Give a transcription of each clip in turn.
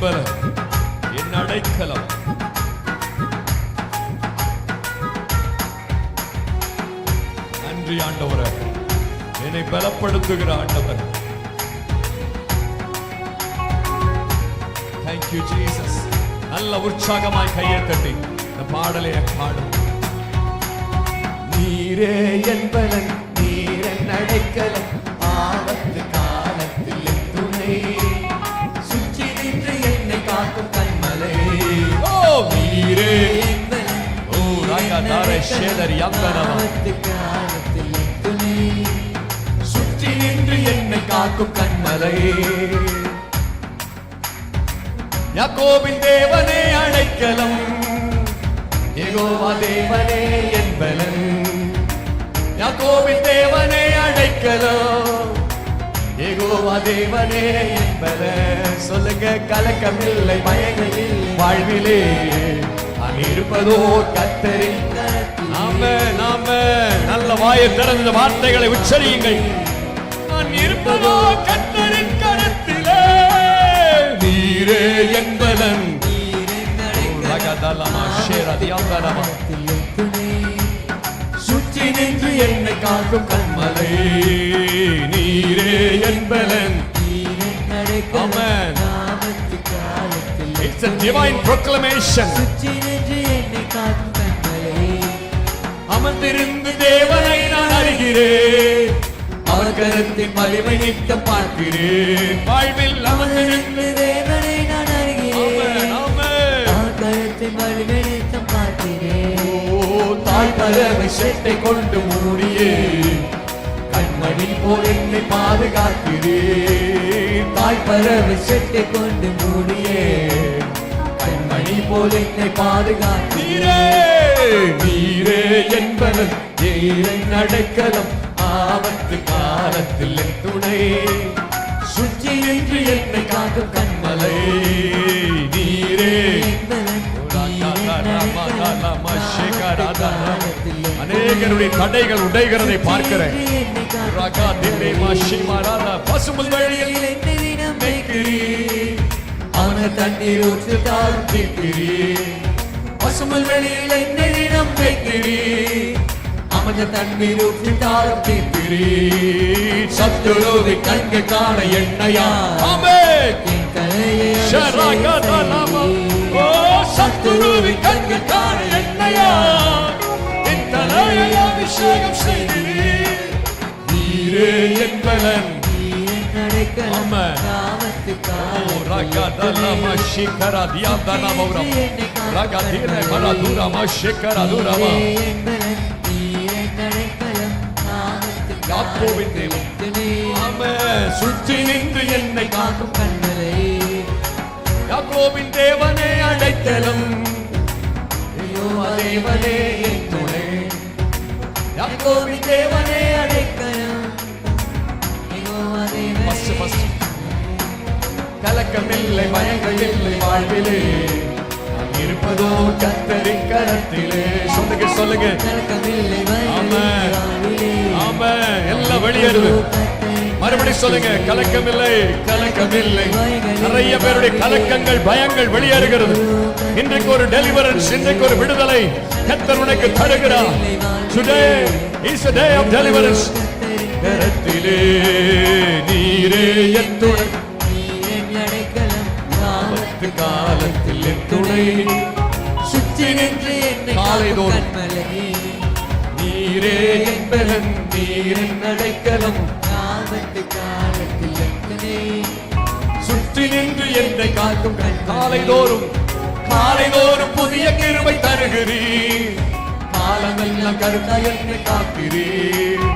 பலன் என் அடைக்கலம். நன்றி ஆண்டவர. என்னை பலப்படுத்துகிற ஆண்டவர். தேங்க்யூ ஜீசஸ் நல்ல உற்சாகமாய் கையை தட்டி இந்த பாடலை பாடும். நீரே என்பவன் நீரன் அடைக்கலம். சுற்றி நின்று என்னை காக்கும் கண்மலையே யாக்கோவின் தேவனே அடைக்கலம் யெகோவா தேவனே என்பவன். யாக்கோவின் தேவனே அடைக்கலம் யெகோவா தேவனே என்பவன். சொல்லுங்க கலக்கமில்லை மயங்களில் வாழ்விலே அங்கிருப்பதோ கத்தரின் நல்ல வாயை திறந்த வார்த்தைகளை உச்சரியுங்கள். நான் இருப்பதோ கத்தரின் கரத்திலே. நீரே என்பதன். சுற்றி நின்று என்னை காக்கும் கண்மலை. நீரே என்பதன். நீரின் காலத்தில் It's a divine proclamation. சுற்றி நின்று என்னை காக்கும் அமர்ந்திருந்து தேவனை நான் அறிகிறேன். அவர் கரத்தின் வலிமை நித்தம் பார்க்கிறேன். வாழ்வில் அமர்ந்திருந்து தேவனை நான் அறிகிறேன். அவர் கரத்தின் வலிமை நித்தம் பார்க்கிறேன். தாய் பறவை செட்டை கொண்டு மூடியே. கண்மணி போல் என்னை பாதுகாக்கிறேன். தாய் பறவை செட்டை கொண்டு மூடியே. கண்மணி போல் என்னை பாதுகாக்கிறேன். நீரே என்பவன் நீரின் அடைக்கலம் ஆபத்து காலத்தில் என் துணை. சுற்றி நின்று என்னை காக்கும் கண்மலை. நீரே அநேகருடைய தடைகள் உடைகிறதை பார்க்கிறேன். பசுமுல் வழியில். அவன தண்ணீர் ஊற்று பசுமல் வெளியில் என்னை தினம் வைக்கிறீர் அவன தண்ணீர் ஊற்று தாழ்த்திக்கிறீர் சத்துருவை கண்கள் காண எண்ணையா ஆமென் என் கண்கள் காண எண்ணையா என் தலையை அபிஷேகம் செய்கிறீர் நீரே என்பவன் நீரின் காலத்தில் ரகதலமா ஷிகரா தியாதனமௌரம் ரகதில மரதுரமா ஷிகரதுரமா யாக்கோபின் தேவன். ஆமென் சுற்றி நின்று என்னை காக்கும் கண்களை யாக்கோபின் தேவனே அடைத்தலம் யெகோவா தேவனே என் துணை யாக்கோபின் தேவனே அடைக்கலம் யெகோவா First, தேவனே first. கலக்கமில்லை பயங்கள் வாழ்விலே. இருப்பதோ கத்தரி கரத்திலே. சொல்லுங்க சொல்லுங்க. கலக்கமில்லை ஆமா எல்லாம் வெளியேறுது மறுபடி சொல்லுங்க கலக்கமில்லை கலக்கமில்லை. நிறைய பேருடைய கலக்கங்கள் பயங்கள் வெளியேறுகிறது. இன்றைக்கு ஒரு டெலிவரன்ஸ் இன்றைக்கு ஒரு விடுதலை. கத்தர் உனக்கு தருகிறார். Today is a day of deliverance. கரத்திலே நீரே என் காலத்தில் என் துணை. சுற்றி நின்று என்னை காலைதோறும். நீரே என்பதன் நீரின் அடைக்கலம். ஆபத்து காலத்தில் எத்தனை? சுற்றி நின்று என்னை காக்கும் காலைதோறும் காலைதோறும் புதிய கிருபை தருகிறீர். காலமெல்லாம் கருத்தா என்னை காக்கிறீர்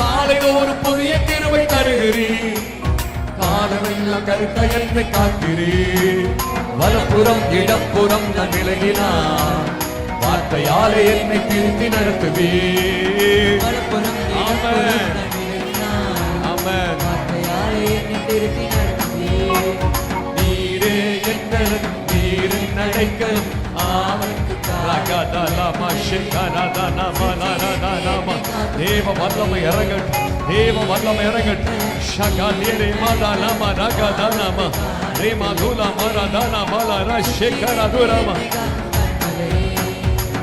காலைதோறும் புதிய கிருபை தருகிறீர். காலமெல்லாம் கருத்தா என்னை காக்கிறீர் வலப்புறம் இடப்புறம் நான் விலகினார் வார்த்தையாலே என்னை திருத்தி விலகினான். ஆமென். வார்த்தையாலே என்னை திருத்தி நடத்துவீர். நீரே என்பதன் நீரின் அடைக்கலம். தேவ வல்லமை இறங்கட்டும் தேவ வல்லமை இறங்கட்டும் ஷகாலியரே மாதா லாமா ரகா தானாமா ரேமா தூலா மாரா தானா மாலா ரா ஷேகரா தூராமா